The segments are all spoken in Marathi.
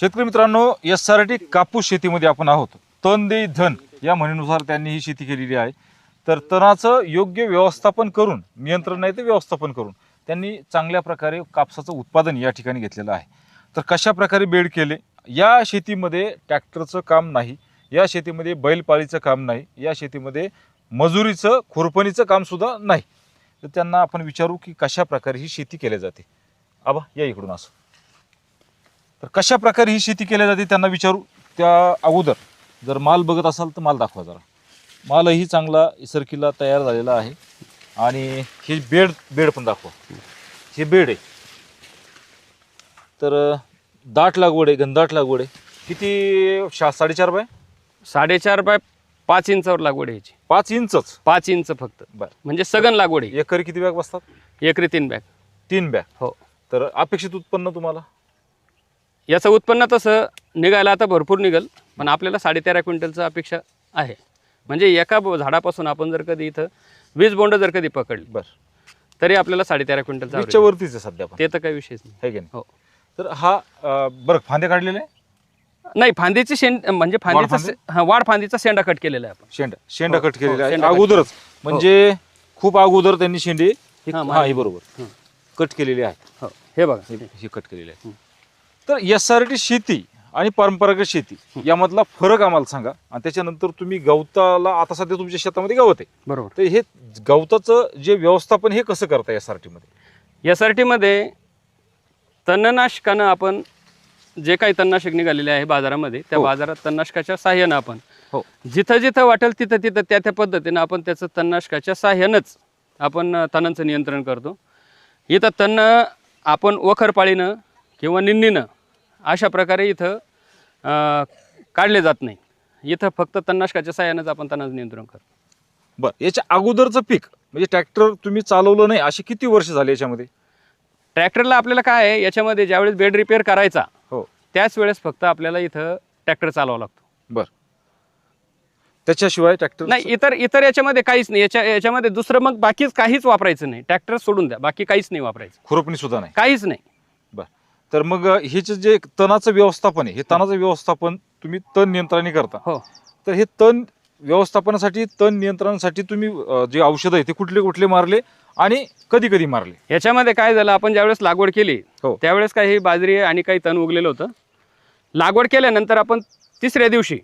शेतकरी मित्रांनो एस आर टी कापूस शेतीमध्ये आपण आहोत. तण दे धन या म्हणीनुसार त्यांनी ही शेती केलेली आहे. तर तणाचं योग्य व्यवस्थापन करून नियंत्रण नाही तर व्यवस्थापन करून त्यांनी चांगल्या प्रकारे कापसाचं उत्पादन या ठिकाणी घेतलेलं आहे. तर कशा प्रकारे बेड केले? या शेतीमध्ये ट्रॅक्टरचं काम नाही या शेतीमध्ये बैलपाळीचं काम नाही या शेतीमध्ये मजुरीचं खुरपणीचं कामसुद्धा नाही. तर त्यांना आपण विचारू की कशा प्रकारे ही शेती केली जाते. आबा या इकडून असो. तर कशा प्रकारे ही शेती केली जाते त्यांना विचारू त्या अगोदर. जर माल बघत असाल तर माल दाखवा जरा. मालही चांगला सरकीला तयार झालेला आहे. आणि हे बेड बेड पण दाखवा. हे बेड आहे. तर दाट लागवड आहे घनदाट लागवड आहे. किती शा साडेचार बाय? साडेचार बाय पाच इंचावर लागवड आहे पाच इंचच? पाच इंच फक्त. बरं. म्हणजे सगन लागवड आहे. एकरी किती बॅग बसतात? एकरी तीन बॅग. तीन बॅग. हो. तर अपेक्षित उत्पन्न तुम्हाला? याचं उत्पन्न तसं निघायला आता भरपूर निघल पण आपल्याला साडेतेरा क्विंटलचं अपेक्षा आहे. म्हणजे एका झाडापासून आपण जर कधी इथं वीस बोंड जर कधी पकडली बरं तरी आपल्याला साडेतेरा क्विंटलचं वीसच्या वरतीच आहे सध्या ते तर काही विषयच नाही. आहे की हो. तर हा बरं फांदे काढलेले आहे? नाही फांदीची शेंड म्हणजे फांदीचा हा, वाढ फांदीचा शेंडा कट केलेला आहे आपण. शेंडा शेंडा हो, कट केलेला हो, आहे. शेंडा कट अगोदरच. म्हणजे खूप अगोदर त्यांनी शेंडे हे- हा, हा. हे बरोबर. हं. कट केलेले आहे हो हे बघा. हे हे कट केलेले आहे तर एस आर टी शेती आणि परंपरागत शेती यामधला फरक आम्हाला सांगा. आणि त्याच्यानंतर तुम्ही गवताला आता सध्या तुमच्या शेतामध्ये गवत आहे. बरोबर. तर हे गवताचं जे व्यवस्थापन हे कसं करता एस आर टी मध्ये? एस आर टीमध्ये तणनाशकानं आपण जे काही तणनाशक निघालेले आहे बाजारामध्ये त्या हो. बाजारात तणनाशकाच्या साह्यानं आपण हो. जिथं जिथं वाटेल तिथं तिथं त्या त्या पद्धतीनं आपण त्याचं तणनाशकाच्या साह्यानंच आपण तणांचं नियंत्रण करतो. इथं तण आपण वखरपाळीनं किंवा निंदीनं अशा प्रकारे इथं काढले जात नाही. इथं फक्त तणनाशकाच्या साह्यानंच आपण तणाचं नियंत्रण करतो. बरं याच्या अगोदरचं पीक म्हणजे ट्रॅक्टर तुम्ही चालवलं नाही अशी किती वर्ष झाली याच्यामध्ये? ट्रॅक्टरला आपल्याला काय आहे याच्यामध्ये ज्यावेळेस बेड रिपेअर करायचा हो. त्याच वेळेस फक्त आपल्याला इथं ट्रॅक्टर चालवावा लागतो. बर. त्याच्याशिवाय ट्रॅक्टर नाही इतर इतर याच्यामध्ये काहीच नाही याच्या याच्यामध्ये दुसरं मग बाकीच काहीच वापरायचं नाही. ट्रॅक्टर सोडून द्या बाकी काहीच नाही वापरायचं. खुरपणी सुद्धा नाही. काहीच नाही. तर मग हे जे- जे तणाचं व्यवस्थापन आहे हे तणाचं व्यवस्थापन तुम्ही तण नियंत्रणाने करता. हो. तर हे तण व्यवस्थापनासाठी तण नियंत्रणासाठी तुम्ही अं, जे औषध आहे ते कुठले कुठले मारले आणि कधी कधी मारले? याच्यामध्ये काय झालं आपण ज्यावेळेस लागवड केली हो. त्यावेळेस काही बाजरी आणि काही तण उगलेलं होतं. लागवड केल्यानंतर आपण तिसऱ्या दिवशी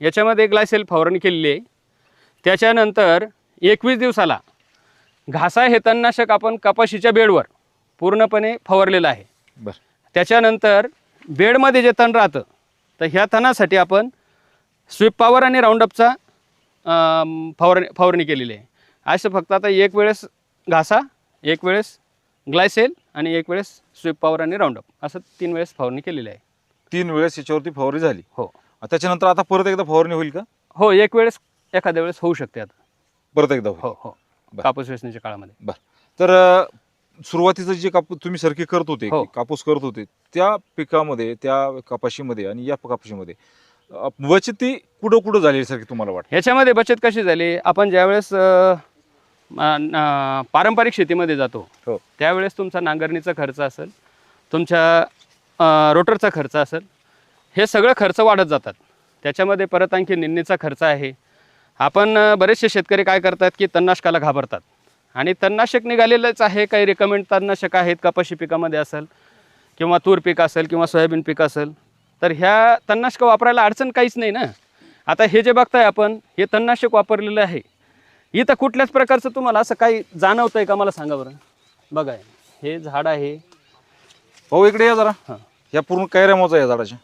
याच्यामध्ये ग्लायसेल फवारणी केलेली आहे. त्याच्यानंतर एकवीस दिवसाला घासा हे तणनाशक आपण कपाशीच्या बेडवर पूर्णपणे फवारलेलं आहे. बर. त्याच्यानंतर बेडमध्ये जे तण राहतं तर ह्या तणासाठी आपण स्वीप पॉवर आणि राऊंडअपचा फवारणी फवारणी केलेली आहे. असं फक्त आता एक वेळेस घासा एक वेळेस ग्लायसेल आणि एक वेळेस स्वीप पॉवर आणि राऊंडअप असं तीन वेळेस फवारणी केलेली आहे. तीन वेळेस याच्यावरती फवारणी झाली? हो. त्याच्यानंतर आता परत एकदा फवारणी होईल का? हो एक वेळेस एखाद्या वेळेस होऊ शकते आता. परत एकदा हो हो. कापूस वेचण्याच्या काळामध्ये. बर. तर सुरुवातीचं जे कापूस तुम्ही सरकी करत होते हो. कापूस करत होते त्या पिकामध्ये त्या कपाशीमध्ये आणि या कापाशीमध्ये अं, बचती कुठं कुठं झाली सारखी तुम्हाला वाटतं? ह्याच्यामध्ये बचत कशी झाली? आपण ज्यावेळेस अं, पारंपरिक शेतीमध्ये जातो हो. त्यावेळेस तुमचा नांगरणीचा खर्च असेल तुमच्या अं, रोटरचा खर्च असेल हे सगळं खर्च वाढत जातात. त्याच्यामध्ये परत आणखी निंदीचा खर्च आहे. आपण अं, बरेचसे शेतकरी काय करतात की तणनाशकाला घाबरतात. आणि तणनाशक निघालेलंच आहे. काही रिकमेंड तणनाशक आहेत कपाशी पिकामध्ये असेल किंवा तूर पीक असेल किंवा सोयाबीन पीक असेल. तर ह्या तणनाशकं वापरायला अडचण काहीच नाही ना. आता हे जे बघताय आपण हे तणनाशक वापरलेलं आहे. इथं कुठल्याच प्रकारचं तुम्हाला असं काही जाणवतं आहे का? मला सांगा बरं. बघा हे झाड आहे. भाऊ इकडे या जरा. हां. या पूर्ण कैऱ्या मोजा या झाडाच्या.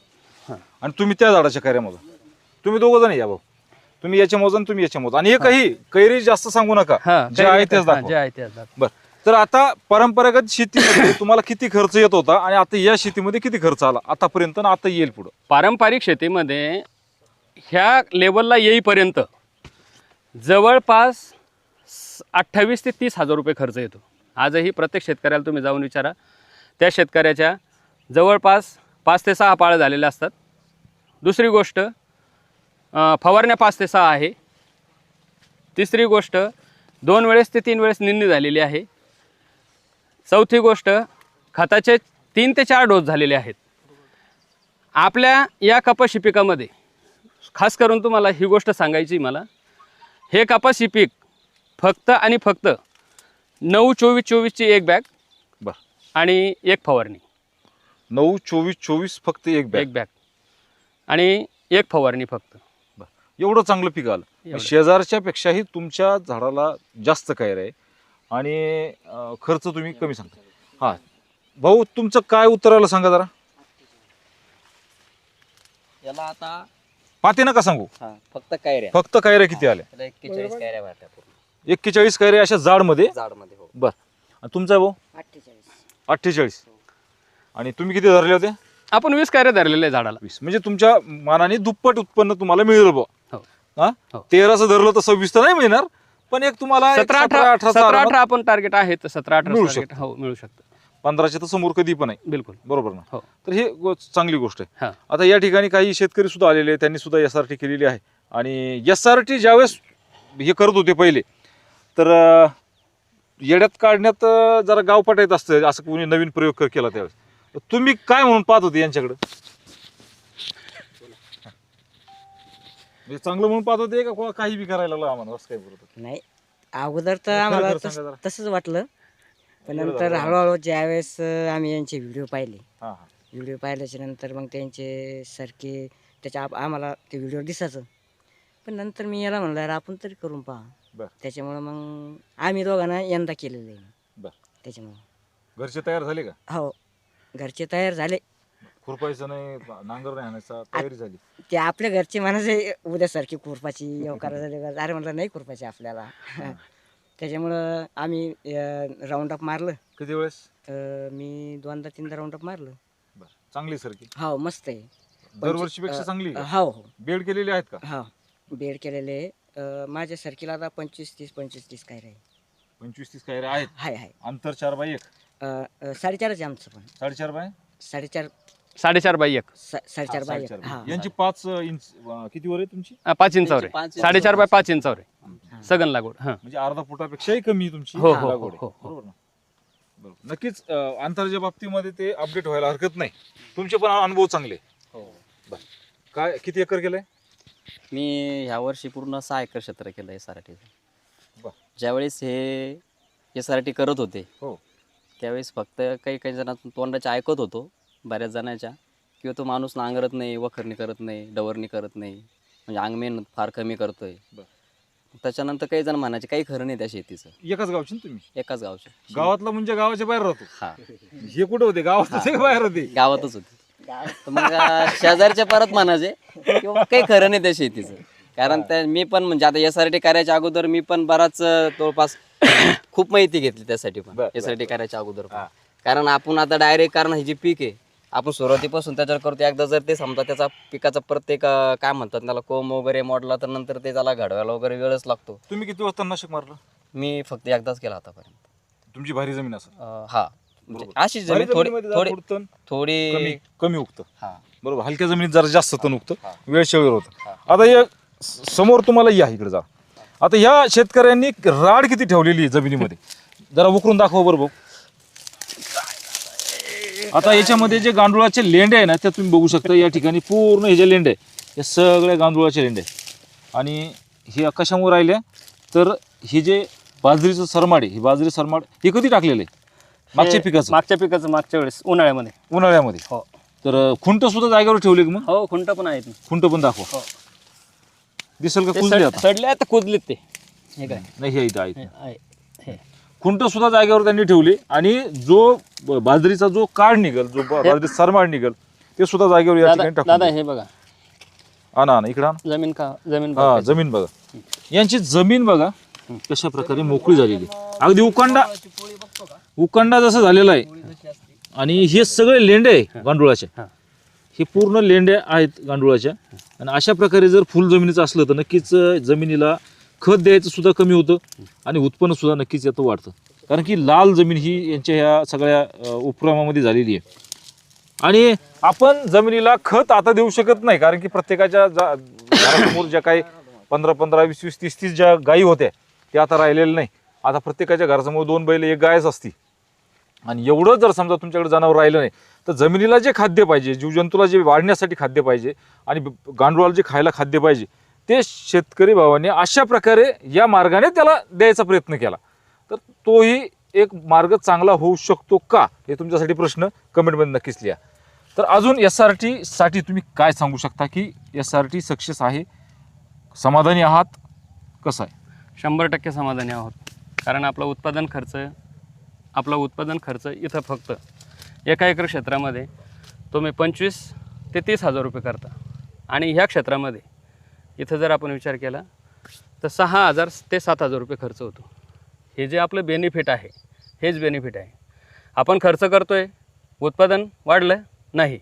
हां. आणि तुम्ही त्या झाडाच्या कैऱ्या मोजा. तुम्ही दोघं जण या भाऊ. तुम्ही याच्या मोजा आणि तुम्ही याच्या मोजा. आणि एकही कैरी जास्त सांगू नका. जे आहे तेच दाखवा. जे आहे तेच दाखवा. बर. तर आता परंपरागत शेतीमध्ये तुम्हाला किती खर्च येत होता आणि आता या शेतीमध्ये किती खर्च आला? आतापर्यंत आणि आता येईल पुढं. पारंपरिक शेतीमध्ये ह्या लेवलला येईपर्यंत जवळपास अठ्ठावीस ते तीस हजार रुपये खर्च येतो. आजही प्रत्येक शेतकऱ्याला तुम्ही जाऊन विचारा. त्या शेतकऱ्याच्या जवळपास पाच ते सहा पाळं झालेल्या असतात. दुसरी गोष्ट फवारण्या पाच ते सहा आहे. तिसरी गोष्ट दोन वेळेस ते तीन वेळेस निंदी झालेली आहे. चौथी गोष्ट खताचे तीन ते चार डोस झालेले आहेत. आपल्या या कपाशी पिकामध्ये खास करून तुम्हाला ही गोष्ट सांगायची मला हे कपाशी पीक फक्त आणि फक्त नऊ चोवीस चोवीसची एक बॅग बर. आणि एक फवारणी. नऊ चोवीस चोवीस फक्त एक बॅग. एक बॅग. आणि एक फवारणी फक्त. एवढं चांगलं पीक आलं. एवढं. शेजारच्या पेक्षाही तुमच्या झाडाला जास्त काय आहे. आणि अं, खर्च तुम्ही कमी सांगता. हा. भाऊ तुमचं काय उत्तर आलं सांगा जरा. याला आता पाते नका सांगू. हा फक्त कायऱ्या फक्त कायऱ्या किती आल्या? त्याला एक्केचाळीस कायऱ्या भरत्या पूर्ण. एक्केचाळीस कायऱ्या अशा जाडमध्ये? झाडमध्ये हो. बर. आणि तुमचा भाऊ? अठ्ठेचाळीस. अठ्ठेचाळीस. आणि तुम्ही किती धरले होते? आपण वीस कार्य धरलेले आहे झाडाला. वीस. म्हणजे तुमच्या मानाने दुप्पट उत्पन्न तुम्हाला मिळेल बुवा. हो. हा. तेराचं धरलं तर सव्वीस तर नाही मिळणार. पण एक तुम्हाला एक सतरा अठरा सतरा अठरा आपण टार्गेट आहे तर सतरा अठरा मिळू टार्गेट हो मिळू शकतं. पंधराशे तर समोर कधी पण आहे. बिलकुल. बरोबर ना? हो. तर हे गो- चांगली गोष्ट आहे. हा. आता या ठिकाणी काही शेतकरी सुद्धा आलेले आहेत. त्यांनी सुद्धा एस आर टी केलेली आहे. आणि एस आर टी ज्यावेळेस हे करत होते पहिले तर अं, येड्यात काढण्यात अं, जरा गावपाट येत असतं. असं कोणी नवीन प्रयोग कर- केला त्यावेळेस. तर तुम्ही काय म्हणून पाहत होते यांच्याकडे? म्हणजे चांगलं म्हणून पाहत होते का कोणा काही बी करायला लागलं आम्हाला असं काय बोलत? नाही अगोदर तर आम्हाला खरं तस- सांगा जरा. तसंच वाटलं. पण नंतर. हळूहळू ज्यावेळेस अं, आम्ही यांचे व्हिडिओ पाहिले. हा हा. व्हिडिओ पाहिल्याच्या नंतर मग त्यांचे सारखे त्याच्या आप- आम्हाला ते व्हिडिओ दिसायचं. पण नंतर मी याला म्हणलं "अरे आपण तरी करून पहा. बर. त्याच्यामुळं मग आम्ही दोघांना यंदा केलेलं आहे. बर. त्याच्यामुळं. घरचे तयार झाले का? हो. घरचे तयार झाले. खुरपायचं नाही नांगर नाही आणायचा तयारी झाली. ते आपल्या घरचे म्हणायचे उद्यासारखी खुरपाची येवकार झाली का?" अरे म्हटलं नाही खुरपाची आपल्याला. त्याच्यामुळं आम्ही राऊंड अप मारलं. किती वेळेस? मी दोनदा तीनदा राऊंड अप मारलं. बर. चांगली सरकी हो मस्त आहे. दरवर्षीपेक्षा चांगली आहे का? हो हो. बेड केलेली आहेत का? हो बेड केलेले आहे. अं, माझ्या सर्किल आता पंचवीस तीस पंचवीस तीस काय रे. पंचवीस तीस काय आहेत? हाय हाय. अंतर चार बाय एक. अं, अं, साडेचारच आहे आमचं पण. साडेचार बाय? साडेचार साडेचार बाय एक. सा- साडेचार बाय हा. बाय. यांची पाच इंच अं, किती वर आहे तुमची? अं, पाच इंचावर आहे. पाच साडेचार बाय पाच इंचावर आहे. हा. सगन लागवड हां. म्हणजे अर्धा फुटापेक्षाही कमी तुमची? हो, हो, लागवड आहे. हो, हो. बरोबर ना? बरोबर. नक्कीच अं, अंतराच्या बाबतीमध्ये ते अपडेट व्हायला हरकत नाही. तुमचे पण अनुभव चांगले हो. काय किती एकर केलंय? मी ह्या वर्षी पूर्ण सहा एकर क्षेत्र केलं एस आर टीचं बर. ज्यावेळेस हे एस आर टी करत होते हो. त्यावेळेस फक्त काही काही जणां तोंडाच्या ऐकत होतो. बऱ्याच जणांच्या. किंवा तो माणूस नांगरत नाही वखरणी करत नाही डवरणी करत नाही. म्हणजे अंग मेहनत फार कमी करतोय. त्याच्यानंतर काही जण म्हणायचे काही खरं नाही त्या शेतीचं. एकाच गावची ना तुम्ही? एकाच गावचे. गावातला म्हणजे गावाच्या बाहेर राहतो. हा. हे कुठे होते? का बाहेर होते. गावातच होती. तर मग शेजारच्या परत म्हणायचे किंवा काही खरं नाही त्या शेतीचं. कारण त्या मी पण म्हणजे आता एस आर टी करायच्या अगोदर मी पण बराच जवळपास खूप माहिती घेतली त्यासाठी पण. बर, एस आर टी करायच्या अगोदर पण. हा. कारण आपण आता डायरेक्ट कारण हे जे पीक आहे. आपण सुरुवातीपासून त्याच्यावर करतो. एकदा जर ते समजा त्याचा पिकाचा प्रत्येक अं, काय म्हणतात त्याला कोंब वगैरे मोडला तर नंतर ते त्याला घडवायला वगैरे वेळच लागतो. तुम्ही किती वाजता नाशिक मारलं? मी फक्त एकदाच केला आतापर्यंत. तुमची भारी जमीन असेल. अं, हा. म्हणजे बरोबर. अशी भारी जमीन थोडी जमिनीमध्ये जरा थोडी थोडं तण थोडी कमी कमी उगतं. हा. बरोबर. हलक्या जमिनीत जरा जास्त तण उगतं. हा. वेळ शेवेळ होतं. आता या स- समोर तुम्हाला या इकडे जा. आता या शेतकऱ्यांनी राड किती ठेवलेली आहे जमिनीमध्ये? जरा उकरून दाखवा बरं भाऊ. आता याच्यामध्ये जे गांडुळाचे लेंडे आहे ना त्या तुम्ही बघू शकता. या ठिकाणी पूर्ण हे जे लेंडे आहे हे सगळ्या गांडुळाचे लेंडे आहे आणि हे कशामुळे राहिले तर हे जे बाजरीचं सरमाड आहे हे बाजरी सरमाड हे कधी टाकलेलं आहे? मागच्या पिकाचं? मागच्या पिकाचं मागच्या वेळेस उन्हाळ्यामध्ये. उन्हाळ्यामध्ये. हो. तर खुंट सुद्धा जागेवर ठेवले का मग? हो खुंट पण आहेत. खुंट पण दाखवा. हो. दिसेल का ते कुजले आता? सडले आता कुजलेत ते. हे काय? नाही हे इथं आहेत. आहे. हे. खुंट सुद्धा जागेवर त्यांनी ठेवले आणि जो ब- बाजरीचा जो काढ निघल जो ब- बाजरी सरमाड निघल ते सुद्धा जागेवर या दादा ठिकाणी दादा टाकून हे बघा. आणा आणा इकडे आणा जमीन का जमीन हा बघा. जमीन बघा. यांची जमीन बघा कशा प्रकारे मोकळी झालेली. अगदी उकांडा उकांडा जसा झालेला आहे. आणि हे सगळे लेंडे आहे गांडुळाचे. हा. हे पूर्ण लेंड्या आहेत गांडुळाच्या. आणि अशा प्रकारे जर फुल जमिनीचं असलं तर नक्कीच अं, जमिनीला खत द्यायचं सुद्धा कमी होतं आणि उत्पन्न सुद्धा नक्कीच याचं वाढतं. कारण की लाल जमीन ही यांच्या ह्या सगळ्या उपक्रमामध्ये झालेली आहे. आणि आपण जमिनीला खत आता देऊ शकत नाही कारण की प्रत्येकाच्या जा- घरासमोर ज्या काही पंधरा पंधरा वीस वीस तीस तीस ज्या गायी होत्या त्या आता राहिलेल्या नाही. आता प्रत्येकाच्या घरासमोर दोन बैल एक गायच असती. आणि एवढं जर समजा तुमच्याकडे जनावर राहिलं नाही तर जमिनीला जे खाद्य पाहिजे जीवजंतूला जे वाढण्यासाठी खाद्य पाहिजे आणि ब- गांडुळाला जे खायला खाद्य पाहिजे ते शेतकरी भावाने अशा प्रकारे या मार्गाने त्याला द्यायचा प्रयत्न केला. तर तोही एक मार्ग चांगला होऊ शकतो का? हे तुमच्यासाठी प्रश्न कमेंटमध्ये नक्कीच लिहा. तर अजून एस आर टीसाठी तुम्ही काय सांगू शकता की एस आर टी सक्सेस आहे? समाधानी आहात? कसं आहे? शंभर टक्के समाधानी आहोत. कारण आपला उत्पादन खर्च आपला उत्पादन खर्च इथं फक्त एका एकर क्षेत्रामध्ये तुम्ही पंचवीस ते तीस हजार रुपये करता. आणि ह्या क्षेत्रामध्ये इथं जर आपण विचार केला तर सहा हजार ते सात हजार रुपये खर्च होतो. हे जे आपलं बेनिफिट आहे हेच बेनिफिट आहे. आपण खर्च करतोय उत्पादन वाढलं नाही.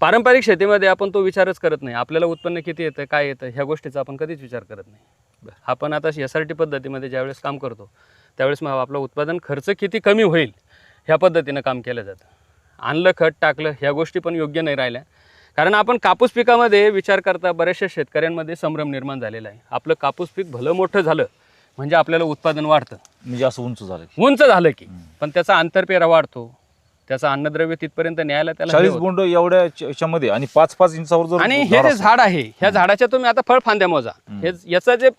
पारंपरिक शेतीमध्ये आपण तो विचारच करत नाही. आपल्याला उत्पन्न किती येतं काय येतं ह्या गोष्टीचा आपण कधीच विचार करत नाही. आपण आता एस आर टी पद्धतीमध्ये ज्यावेळेस काम करतो त्यावेळेस मग आपलं उत्पादन खर्च किती कमी होईल ह्या पद्धतीनं काम केलं जातं. आणलं खत टाकलं ह्या गोष्टी पण योग्य नाही राहिल्या. कारण आपण कापूस पिकामध्ये विचार करता बऱ्याचशा शेतकऱ्यांमध्ये संभ्रम निर्माण झालेला आहे. आपलं कापूस पीक भलं मोठं झालं म्हणजे आपल्याला उत्पादन वाढतं. म्हणजे असं उंच झालं उंच झालं की. पण त्याचा आंतरपेरा वाढतो. त्याचा अन्नद्रव्य तिथपर्यंत न्यायला त्याला चाळीस. बोंड एवढ्या याच्यामध्ये आणि पाच पाच इंचावर जर आणि हे जे झाड आहे ह्या झाडाच्या तुम्ही आता फळ फांद्या मोजा. हे याचं जे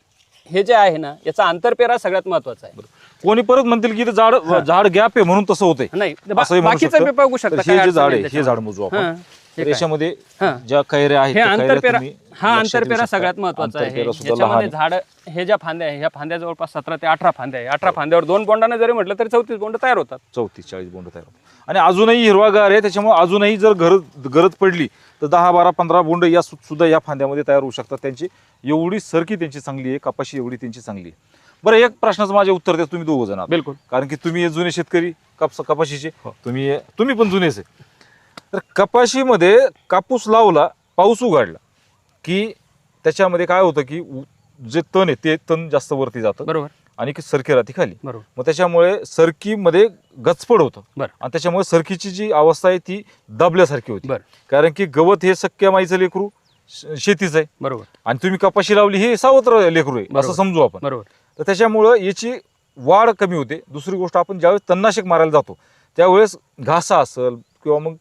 हे जे आहे ना याचा आंतरपेरा सगळ्यात महत्त्वाचा आहे. कोणी परत म्हणतील की झाड झाड गॅप आहे म्हणून तसं होतंय नाही बा- असंही म्हणू बाकीचं शकतो. बी बघू शकता तर काय हे जे अडचण झाड नाही आहे हे त्याच्यामध्ये. झाड मोजू आपण हे तर काय? याच्यामध्ये हां. ज्या कैऱ्या आहेत हे त्या कैऱ्या आंतरपेरा तुम्ही हा लक्षात घेऊ आंतरपेरा शकता. सगळ्यात महत्त्वाचा आहे आंतरपेरा सुद्धा लहान याच्यामध्ये झाड हे ज्या फांद्या आहे ह्या फांद्या जवळपास सतरा ते अठरा फांद्या आहे अठरा फांद्यावर दोन बोंडाने जरी म्हटलं तरी चौतीस बोंड तयार होतात चौतीस चाळीस बोंड तयार होतात. आणि अजूनही हिरवागार आहे त्याच्यामुळे अजूनही जर गरज गरज पडली तर दहा बारा पंधरा बोंड या सु- सुद्धा या फांद्यामध्ये तयार होऊ शकतात त्यांची एवढी सरकी त्यांची चांगली आहे कपाशी एवढी त्यांची चांगली आहे बरं एक प्रश्नाचं माझे उत्तर द्या तुम्ही दोघं जण आहात. बिलकुल. कारण की तुम्ही हे जुने शेतकरी कापस कपाशीचे. तुम्ही तुम्ही पण जुनेच आहे. तर कपाशीमध्ये कापूस लावला पाऊस उघडला की त्याच्यामध्ये काय होतं की उ- जे तण आहे ते तण जास्त वरती जातं. बरोबर. आणि की सरकी राहते खाली. बरोबर. मग त्याच्यामुळे सरकीमध्ये गचपड होतं. बरं. आणि त्याच्यामुळे सरकीची जी अवस्था आहे ती दाबल्यासारखी होती. बरं. कारण की गवत हे सख्या माईचं लेकरू श- शेतीचं आहे. बरोबर. आणि तुम्ही कपाशी लावली हे सावत्र लेकरू आहे बरोबर. असं समजू आपण. बरोबर. तर त्याच्यामुळं याची वाढ कमी होते. दुसरी गोष्ट आपण ज्यावेळेस तणनाशक मारायला जातो त्यावेळेस घासा असेल किंवा मग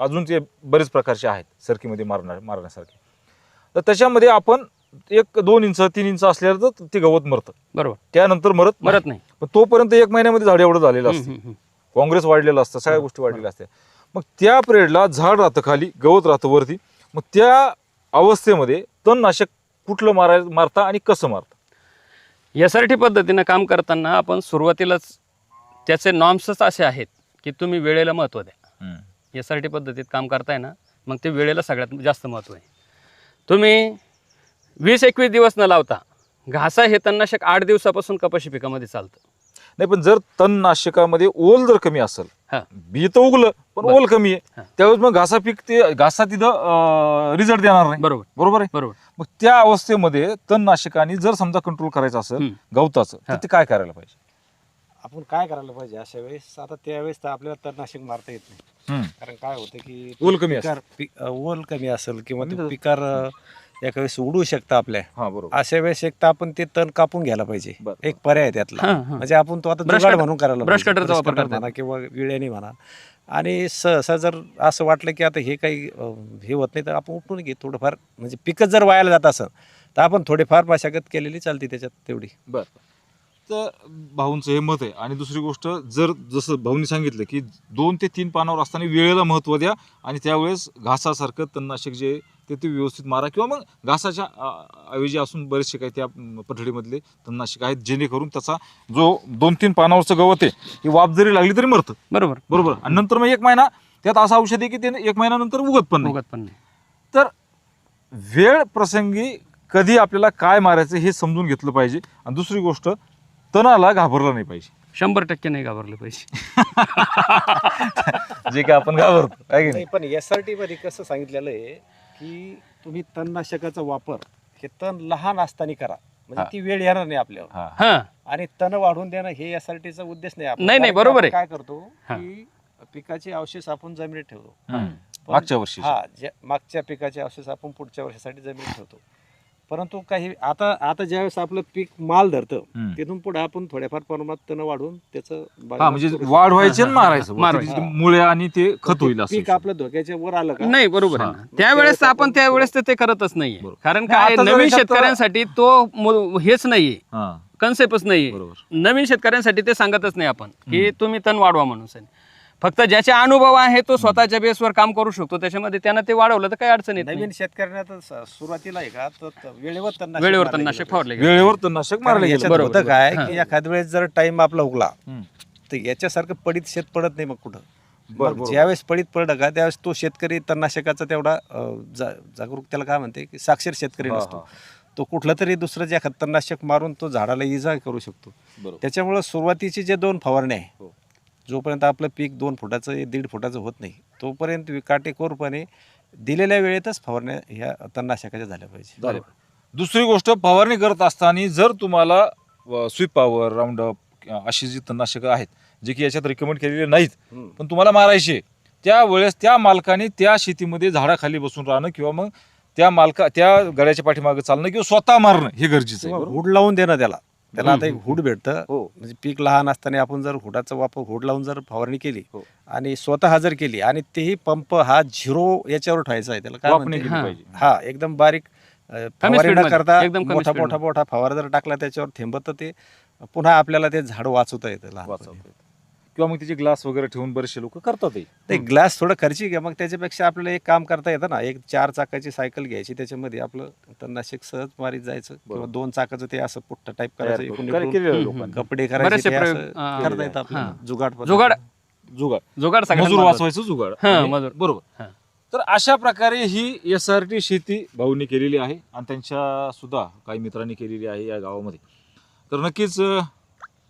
अजून ते बरेच प्रकारचे आहेत सरकीमध्ये मारणार मारण्यासारखे. तर त्याच्यामध्ये आपण एक दोन इंच तीन इंच असल्यावर तर ते गवत मरतं. बरोबर. त्यानंतर मरत. मरत नाही. पण तोपर्यंत एक महिन्यामध्ये झाड एवढं झालेलं असतं. काँग्रेस वाढलेलं असतं सगळ्या गोष्टी वाढलेल्या असत्या मग त्या पिरियडला झाड राहतं खाली गवत राहतं वरती. मग त्या अवस्थेमध्ये तणनाशक कुठलं माराय मारता आणि कसं मारता? एस आर टी पद्धतीनं काम करताना आपण सुरुवातीलाच त्याचे नॉर्म्सच असे आहेत की तुम्ही वेळेला महत्त्व द्या. एस आर टी पद्धतीत काम करताय ना मग ते वेळेला सगळ्यात जास्त महत्त्व आहे. तुम्ही वीस एकवीस दिवस न लावता घासा हे तणनाशक आठ दिवसापासून कपाशी पिकामध्ये चालतं. नाही पण जर तणनाशकामध्ये ओल जर कमी असेल हां बी तर उगलं पण बरं. ओल कमी आहे हां. त्यावेळेस मग घासा पीक ते घासा तिथं रिझल्ट देणार नाही बरोबर बरोबर आहे बरोबर मग त्या अवस्थेमध्ये तणनाशकाने जर समजा कंट्रोल करायचं असेल हम्म. गवताचं तर हां. ते काय करायला पाहिजे आपण काय करायला पाहिजे अशा वेळेस आता त्यावेळेस तर आपल्याला तणनाशक मारता येत नाही हम्म. कारण काय होतं की ओल कमी पिकार पि- अ, ओल कमी असेल किंवा ते पिकार अ, एका वेळेस उडू शकतं आपल्या. हा बरोबर. अशा वेळेस एक तर आपण ते तण कापून घ्यायला पाहिजे. बरं. एक पर्याय आहे त्यातला. हां, हां. म्हणजे आपण तो आता Brush जुगाड cutter- म्हणून करायला brush पाहिजे. cutterचा Brush वापर cutter म्हणा किंवा विळ्याने म्हणा. आणि सहसा जर असं वाटलं की आता हे काही अ, हे होत नाही तर आपण उपटून घे थोडंफार. म्हणजे पिकच जर वायाला जात असेल तर आपण थोडीफार मशागत केलेली चालते त्याच्यात तेवढी. बर. तर भाऊंचं हे मत आहे. आणि दुसरी गोष्ट जर जसं भाऊनी सांगितलं की दोन ते तीन पानावर असताना वेळेला महत्त्व द्या आणि त्यावेळेस घासासारखं तणनाशक जे ते ते व्यवस्थित मारा. किंवा मग घासाच्या ऐवजी असून बरेचसे काही त्या पठडीमधले तणनाशक आहेत जेणेकरून त्याचा जो दोन तीन पानावरचं गवत आहे ही वाफ जरी लागली तरी मरतं. बरोबर. बरोबर. आणि नंतर मग एक महिना त्यात असं औषध आहे की ते एक महिन्यानंतर उगत पण नाही. उगत पण नाही. तर वेळ प्रसंगी कधी आपल्याला काय मारायचं हे समजून घेतलं पाहिजे. आणि दुसरी गोष्ट तणाला घाबरलं नाही पाहिजे. शंभर टक्के नाही घाबरले पाहिजे. जे काय आपण घाबरतो आहे की नाही? नाही पण एस आर टी मध्ये कसं सांगितलेलं आहे की तुम्ही तणनाशकाचा वापर हे तण लहान असताना करा म्हणजे. ती वेळ येणार नाही आपल्यावर हा. हां आणि तण वाढवून देणं हे टीचा उद्देश नाही आपला. नाही, नाही, कारण की बरोबर आपण आहे. काय करतो हा. की पिकाचे अवशेष आपण जमिनीत ठेवतो हम्म. पण- मागच्या वर्षी हा ज्या मागच्या पिकाचे अवशेष आपण पुढच्या वर्षासाठी जमिनीत ठेवतो परंतु काही आता आता ज्यावेळेस आपलं पीक माल धरतं. तिथून पुढे आपण थोड्याफार प्रमाणात तण वाढवून त्याचं हा म्हणजे. वाढ व्हायची आणि मारायचं. मुळे आणि ते खत होईल असं. पीक आपलं धोक्याच्या वर आलं का? नाही बरोबर आहे हा. ना. त्यावेळेस आपण त्यावेळेस तर ते करतच नाहीये. बरोबर. कारण नाही, काय आता जर नवीन याच्यात- शेतकऱ्यांसाठी तो मु- हेच नाहीये. हा. कन्सेप्टच नाहीये. बरोबर. नवीन शेतकऱ्यांसाठी ते सांगतच नाही आपण की तुम्ही तण वाढवा म्हणून सनी. फक्त ज्याचे अनुभव आहे तो स्वतःच्या बेसवर काम करू शकतो त्याच्यामध्ये त्यानं ते वाढवलं तर काही अडचण येत नाही नवीन शेतकऱ्यांना तर स- सुरुवातीला आहे का तर त- वेळेवर तणनाशक वेळेवर मारलं तणनाशक गेलं फवारले गेले. वेळेवर तणनाशक कारण मारले गेले बरोबर, होतं. काय हा. की एखाद वेळेस जर टाइम आपला उगला हम्म. तर याच्यासारखं पडीत शेत पडत नाही मग कुठं बरं, मग बरोबर. ज्यावेळेस पडीत पडलं का त्यावेळेस तो शेतकरी तणनाशकाचा तेवढा अं, जा- जागरूक त्याला काय म्हणते की साक्षर शेतकरी हा, नसतो तो कुठलं तरी दुसरं जे तणनाशक मारून तो झाडाला इजा करू शकतो बरोबर त्याच्यामुळं सुरुवातीचे जे दोन फवारणे आहे हो. जोपर्यंत आपलं पीक दोन फुटाचं दीड फुटाचं होत नाही तोपर्यंत काटेकोरपणे दिलेल्या वेळेतच फवारण्या ह्या तणनाशकाच्या झाल्या पाहिजे. दुसरी गोष्ट फवारणी करत असताना जर तुम्हाला स्वीप पॉवर राऊंड अप अशी जी तणनाशकं आहेत जे की याच्यात रिकमेंड केलेले नाहीत. पण तुम्हाला मारायची त्यावेळेस त्या मालकाने त्या शेतीमध्ये झाडाखाली बसून राहणं किंवा मग त्या मालका त्या गड्याच्या पाठीमागे चालणं किंवा स्वतः मारणं हे गरजेचं आहे लावून देणं त्याला त्याला आता एक. हुड भेटतं हो म्हणजे पीक लहान असताना आपण जर हुडाचा वापर हुड लावून जर फवारणी केली हो. आणि स्वतः जर केली आणि तेही पंप हा झिरो याच्यावर ठेवायचा आहे त्याला काय म्हणते? हा. पाहिजे हा एकदम बारीक अं, फवारणी speed न मध्ये, करता एकदम कमी मोठा speed मोठा मोठा फवारा जर टाकला त्याच्यावर थेंबत तर ते पुन्हा आपल्याला ते झाड वाचवता येतं लहानपणी. वाचवता येतं. किंवा मग तिचे ग्लास वगैरे ठेवून बरेचसे लोक करतात ते. ते ग्लास थोडं खर्चिक आहे मग त्याच्यापेक्षा आपल्याला एक काम करता येतं ना एक चार चाकाची सायकल घ्यायची त्याच्यामध्ये आपलं तणनाशक सहज मारीत जायचं किंवा. दोन चाकाचं ते असं पुट्ट टाईप तयार करायचं. कपडे करायचे ते असं. करता येतं आपल्याला हा. जुगाड. जुगाड जुगाड जुगाड मजूर. वाचवायचं जुगाड हा, मजूर. बरोबर हा. तर अशा प्रकारे ही एस आर टी शेती भाऊनी केलेली आहे आणि त्यांच्या सुद्धा काही मित्रांनी केलेली आहे या गावामध्ये तर नक्कीच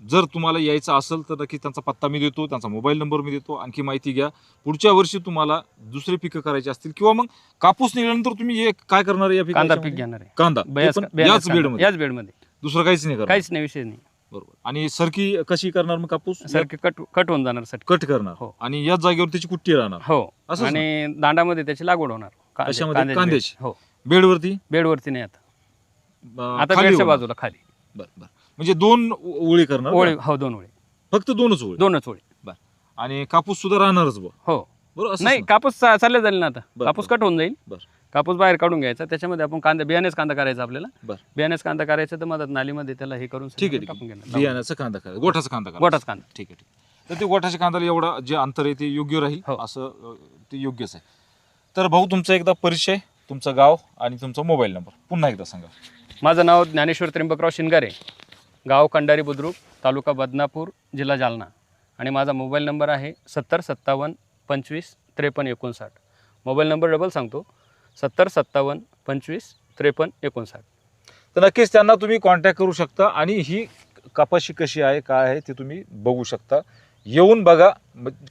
जर तुम्हाला यायचं असेल तर नक्कीच त्यांचा पत्ता मी देतो त्यांचा मोबाईल नंबर मी देतो आणखी माहिती घ्या. पुढच्या वर्षी तुम्हाला दुसरी पिकं करायची असतील किंवा मग कापूस निघाल्यानंतर तुम्ही हे काय करणार आहे या कांदा पीक घेणार आहे. कांदा. ते पण याच कांदा. बेडमध्ये. याच बेडमध्ये. दुसरं काहीच नाही करणार. काहीच नाही विषय नाही. बरोबर. आणि सरकी कशी करणार मग कापूस? सारखे कट कट होऊन जाणार साठी कट करणार. हो. आणि याच जागेवर त्याची कुट्टी राहणार. हो. असंच ना? आणि दांडामध्ये त्याची लागवड होणार. कांदे- कशामध्ये? कांद्याची कांद्याची? बेड. हो. बेडवरती? बेडवरती नाही आता. अं, आता खाली बेडच्या होणार. बाजूला खाली. बरं बरं. म्हणजे दोन ओळी करणार ओळी का? हो दोन ओळी फक्त दोनच ओळी दोनच ओळी आणि कापूस सुद्धा राहणारच बुवा. हो. बरोबर असंच नाही ना? कापूस चा- चालले जाईल ना आता. बरं, कापूस बरं. कट होऊन जाईल. बरं. कापूस बाहेर काढून घ्यायचा. त्याच्यामध्ये आपण कांदा बियाणेच कांदा करायचा आपल्याला. बरं. बियाणेच कांदा करायचं तर मदत नालीमध्ये त्याला हे करून ठीक आहे ठीक टाकून आहे घेणार. बियाण्याचा कांदा करा गोठाचा कांदा करा गोटाच कांदा. ठीक आहे ठीक आहे. तर ते गोठाच्या कांद्याला एवढा जे अंतर आहे ते योग्य राहील? हो. असं अं, ते योग्यच आहे. तर भाऊ तुमचा एकदा परिचय तुमचं गाव आणि तुमचा मोबाईल नंबर. पुन्हा एकदा सांगा. माझं नाव ज्ञानेश्वर त्र्यंबकराव शिनगारे गाव कंडारी बुद्रुक तालुका बदनापूर जिल्हा जालना. आणि माझा मोबाईल नंबर आहे सत्तर सत्तावन्न पंचवीस त्रेपन्न एकोणसाठ. मोबाईल नंबर डबल सांगतो सत्तर सत्तावन्न पंचवीस त्रेपन्न एकोणसाठ. तर नक्कीच त्यांना तुम्ही कॉन्टॅक्ट करू शकता आणि ही कपाशी कशी आहे काय आहे ते तुम्ही बघू शकता. येऊन बघा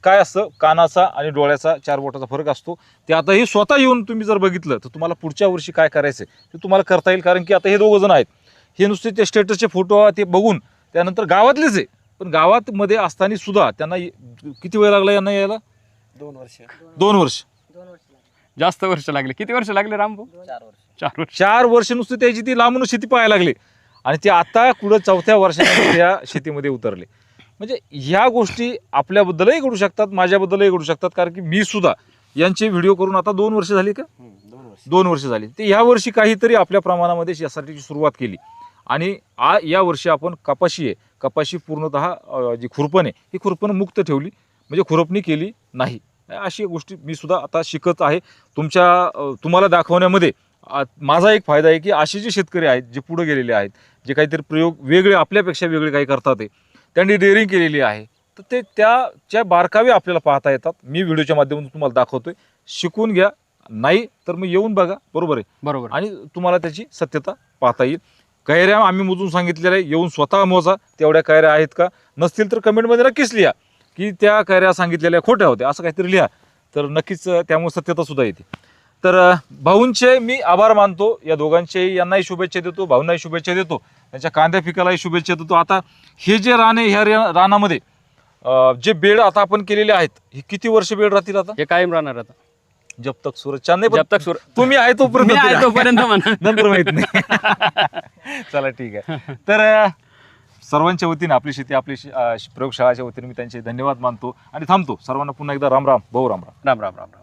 काय असतं कानाचा आणि डोळ्याचा चार बोटाचा फरक असतो. ते आताही स्वतः येऊन तुम्ही जर बघितलं तर तुम्हाला पुढच्या वर्षी काय करायचं ते तुम्हाला करता येईल कारण की आता हे दोघं जण आहेत. हे नुसते ते स्टेटसचे फोटो ते बघून त्यानंतर गावातलेच आहे. पण गावात मध्ये असताना सुद्धा त्यांना ये- किती वेळ लागला यांना यायला? दोन वर्ष. दोन वर्ष. जास्त वर्ष लागले. किती वर्ष लागले रामभाऊ? चार वर्ष. चार वर्ष. चार वर्ष नुसते त्याची ती लांबून शेती पाहायला लागली. आणि ते आता कुठं चौथ्या वर्षामध्ये त्या शेतीमध्ये उतरले. म्हणजे ह्या गोष्टी आपल्याबद्दलही घडू शकतात माझ्याबद्दलही घडू शकतात. कारण की मी सुद्धा यांचे व्हिडिओ करून आता दोन वर्ष झाली का? दोन वर्ष. दोन वर्ष झाली. ते ह्या वर्षी काहीतरी आपल्या प्रमाणामध्ये यासाठीची सुरुवात केली. आणि आ या वर्षी आपण कपाशी आहे. कपाशी पूर्णतः जी खुरपण आहे ही खुरपण मुक्त ठेवली. म्हणजे खुरपणी केली नाही. अशी गोष्टी मी सुद्धा आता शिकत आहे. तुमच्या तुम्हाला दाखवण्यामध्ये माझा एक फायदा आहे की असे जे शेतकरी आहेत जे पुढे गेलेले आहेत जे काहीतरी प्रयोग वेगळे आपल्यापेक्षा वेगळे काही करतात आहे त्यांनी डेअरिंग केलेली आहे. तर ते त्याच्या बारकावे आपल्याला पाहता येतात. मी व्हिडिओच्या माध्यमातून तुम्हाला दाखवतोय. शिकून घ्या. नाही तर मग येऊन बघा. बरोबर आहे? बरोबर. आणि तुम्हाला त्याची सत्यता पाहता येईल. कैऱ्या आम्ही मोजून सांगितलेल्या आहे. येऊन स्वतः मोजा. तेवढ्या कैऱ्या आहेत का? नसतील तर कमेंटमध्ये नक्कीच लिहा. की त्या कैऱ्या सांगितलेल्या खोट्या होत्या. असं काहीतरी लिहा. तर नक्कीच त्यामुळे सत्यता सुद्धा येते. तर भाऊंचे मी आभार मानतो. या दोघांचे यांनाही शुभेच्छा देतो. भाऊंनाही शुभेच्छा देतो. त्यांच्या कांद्या पिकालाही शुभेच्छा देतो. आता हे जे रान आहे ह्या रानामध्ये जे बेड आता आपण केलेले आहेत हे किती वर्ष बेड राहतील आता? हे कायम राहणार आता. जब तक सूरज चांद नाही पण जब तक सूर तुम्ही आहे तोपर्यंत मी आहे तोपर्यंत म्हणा. नंतर माहीत नाही. चला ठीक आहे. तर अं, सर्वांच्या वतीने आपली शेती आपली शे- अं, प्रयोगशाळाच्या वतीने मी त्यांचे धन्यवाद मानतो. आणि थांबतो. सर्वांना पुन्हा एकदा राम राम. भाऊ राम राम. राम राम राम राम.